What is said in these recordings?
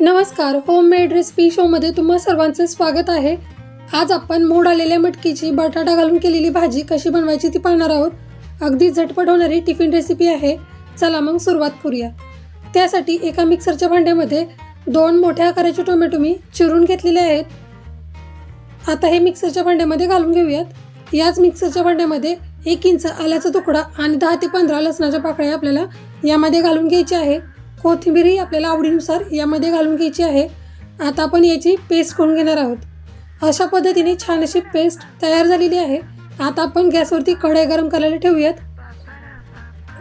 नमस्कार homemade recipe शोमध्ये तुम्हा सर्वांचे स्वागत आहे. आज आपण मोड आलेल्या मटकीची बटाटा घालून केलेली भाजी कशी बनवायची ती पाहणार आहोत. अगदी झटपट होणारी टिफिन रेसिपी आहे. चला मग सुरुवात करूया. त्यासाठी एका मिक्सरच्या भांड्यामध्ये दोन मोठ्या आकाराचे टोमॅटो मी चिरून घेतलेले आहेत. आता हे मिक्सरच्या भांड्यामध्ये घालून घेऊयात. याच मिक्सरच्या भांड्यामध्ये एक इंच आल्याचा तुकडा आणि दहा ते पंधरा लसणाच्या पाकळ्या आपल्याला यामध्ये घालून घ्यायची आहे कोथिंबीरही आपल्याला आवडीनुसार यामध्ये घालून घ्यायची आहे. आता आपण याची पेस्ट करून घेणार आहोत. अशा पद्धतीने छान अशी पेस्ट तयार झालेली आहे. आता आपण गॅसवरती कढई गरम करायला ठेवूयात.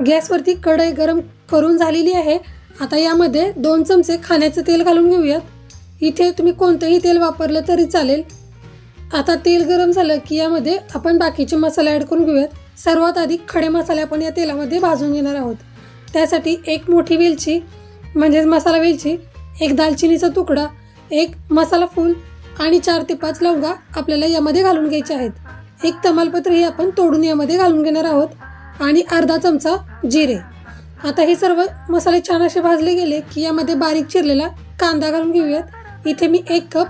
गॅसवरती कढई गरम करून झालेली आहे. आता यामध्ये दोन चमचे खाण्याचं तेल घालून घेऊयात. इथे तुम्ही कोणतंही तेल वापरलं तरी चालेल. आता तेल गरम झालं की यामध्ये आपण बाकीचे मसाले ॲड करून घेऊयात. सर्वात आधी खडे मसाले आपण या तेलामध्ये भाजून घेणार आहोत. त्यासाठी एक मोठी वेलची म्हणजेच मसाला वेलची एक दालचिनीचा तुकडा एक मसाला फूल आणि चार ते पाच लवंगा आपल्याला यामध्ये घालून घ्यायचे आहेत. एक तमालपत्रही आपण तोडून यामध्ये घालून घेणार आहोत आणि अर्धा चमचा जिरे. आता हे सर्व मसाले छान असे भाजले गेले की यामध्ये बारीक चिरलेला कांदा घालून घेऊयात. इथे मी एक कप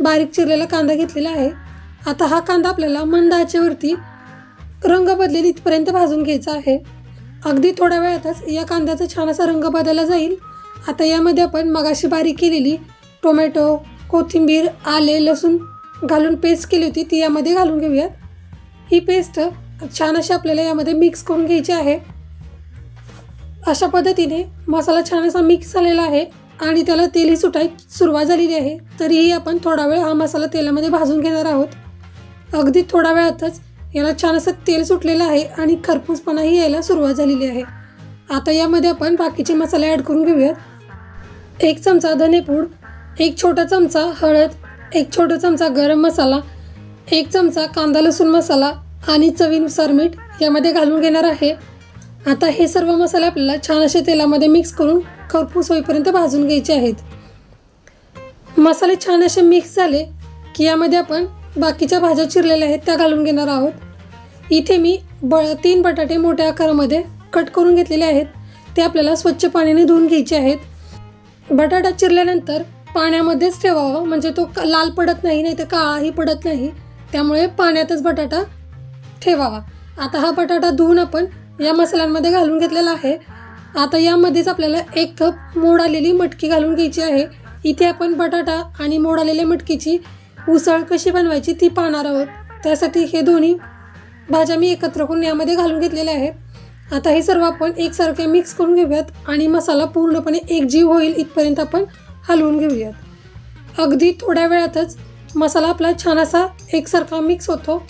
बारीक चिरलेला कांदा घेतलेला आहे. आता हा कांदा आपल्याला मंदाच्यावरती रंग बदलेल इथपर्यंत भाजून घ्यायचा आहे. अगदी थोड्या वेळातच या कांद्याचा छान असा रंग बदलला जाईल. आता यामध्ये आपण मगाशी बारीक केलेली टोमॅटो कोथिंबीर आले लसूण घालून पेस्ट केली होती. ती यामध्ये घालून घेऊयात. ही पेस्ट छान अशी आपल्याला यामध्ये मिक्स करून घ्यायची आहे. अशा पद्धतीने मसाला छान असा मिक्स झालेला आहे आणि त्याला तेलही सुटाय सुरुवात झालेली आहे. तरीही आपण थोडा वेळ हा मसाला तेलामध्ये भाजून घेणार आहोत. अगदी थोड्या वेळातच याला छान असं तेल सुटलेलं आहे आणि खरपूसपणाही यायला सुरुवात झालेली आहे. आता यामध्ये आपण बाकीचे मसाले ॲड करून घेऊयात. एक चमचा धनेपूड एक छोटा चमचा हळद एक छोटा चमचा गरम मसाला एक चमचा कांदा लसूण मसाला आणि चवीनुसार मीठ यामध्ये घालून घेणार आहे. आता हे सर्व मसाले आपल्याला छान असे तेलामध्ये मिक्स करून खरपूस होईपर्यंत भाजून घ्यायचे आहेत. मसाले छान असे मिक्स झाले की यामध्ये आपण बाकीच्या भाज्या चिरलेल्या आहेत त्या घालून घेणार आहोत. इथे मी ब तीन बटाटे मोठ्या आकारामध्ये कट करून घेतलेले आहेत. ते आपल्याला स्वच्छ पाण्याने धुवून घ्यायचे आहेत. बटाटा चिरल्यानंतर पाण्यामध्येच ठेवावा. म्हणजे तो क- लाल पडत नाही नाही तर काळाही पडत नाही. त्यामुळे पाण्यातच बटाटा ठेवावा. आता हा बटाटा धुवून आपण या मसाल्यांमध्ये घालून घेतलेला आहे. आता यामध्येच आपल्याला एक कप मोड आलेली मटकी घालून घ्यायची आहे. इथे आपण बटाटा आणि मोड आलेल्या मटकीची उसळ कशी बनवायची ती पाहणार आहोत. त्यासाठी हे दोन्ही भाज्या मी एकत्र करून यामध्ये घालून घेतलेल्या आहेत. आता हे सर्व आपण एकसारखे मिक्स करून घेऊयात आणि मसाला पूर्णपणे एकजीव होईल इथपर्यंत आपण हलवून घेऊयात. अगदी थोड्या वेळातच मसाला आपला छान असा एकसारखा मिक्स होतो.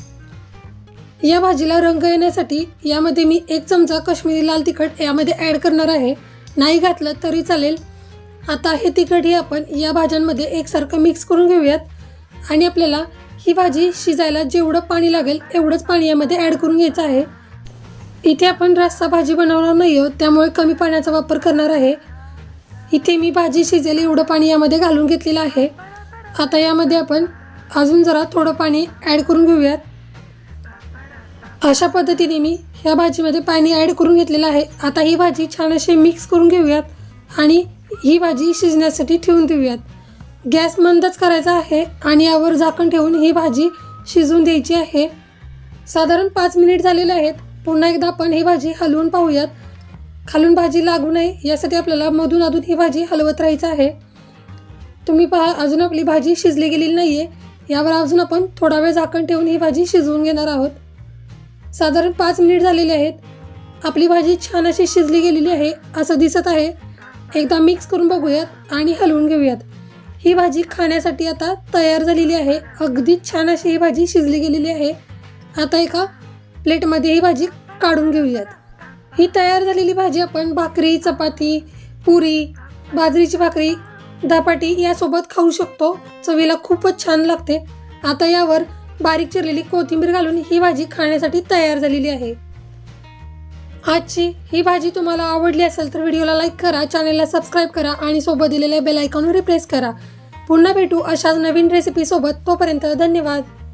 या भाजीला रंग येण्यासाठी यामध्ये मी एक चमचा काश्मीरी लाल तिखट यामध्ये ॲड करणार आहे. नाही घातलं तरी चालेल. आता हे तिखटही आपण या भाज्यांमध्ये एकसारखं मिक्स करून घेऊयात आणि आपल्याला ही भाजी शिजायला जेवढं पाणी लागेल एवढंच पाणी यामध्ये ॲड करून घ्यायचं आहे. इथे आपण रस्सा भाजी बनवणार नाही आहोत त्यामुळे कमी पाण्याचा वापर करणार आहे. इथे मी भाजी शिजेल एवढं पाणी यामध्ये घालून घेतलेलं आहे. आता यामध्ये आपण अजून जरा थोडं पाणी ॲड करून घेऊयात. अशा पद्धतीने मी ह्या भाजीमध्ये पाणी ॲड करून घेतलेलं आहे. आता ही भाजी छान अशी मिक्स करून घेऊयात आणि ही भाजी शिजण्यासाठी ठेवून देऊयात. गॅस मंदच करायचा आहे आणि यावर झाकण ठेवून ही भाजी शिजवून द्यायची आहे. साधारण पाच मिनिट झालेले आहेत. पुन्हा एकदा आपण ही भाजी हलवून पाहूयात. खालून भाजी लागू नये यासाठी आपल्याला मधून अधून ही भाजी हलवत राहायचं आहे. तुम्ही पहा अजून आपली भाजी शिजली गेलेली नाही आहे यावर अजून आपण थोडा वेळ झाकण ठेवून ही भाजी शिजवून घेणार आहोत. साधारण पाच मिनिट झालेले आहेत. आपली भाजी छान अशी शिजली गेलेली आहे असं दिसत आहे. एकदा मिक्स करून बघूयात आणि हलवून घेऊयात. ही भाजी खाण्यासाठी आता तयार झालेली आहे. अगदी छान अशी ही भाजी शिजली गेलेली आहे. आता एका प्लेटमध्ये ही भाजी काढून घेऊयात. ही तयार झालेली भाजी आपण भाकरी चपाती पुरी बाजरीची भाकरी दापाटी यासोबत खाऊ शकतो. चवीला खूपच छान लागते. आता यावर बारीक चिरलेली कोथिंबीर घालून ही भाजी खाण्यासाठी तयार झालेली आहे. आजची ही भाजी तुम्हाला आवडली असेल तर व्हिडिओला लाईक करा चॅनलला सबस्क्राईब करा आणि सोबत दिलेल्या बेल आयकॉनवर प्रेस करा. पुन्हा भेटू अशाच नवीन रेसिपीसोबत तोपर्यंत धन्यवाद.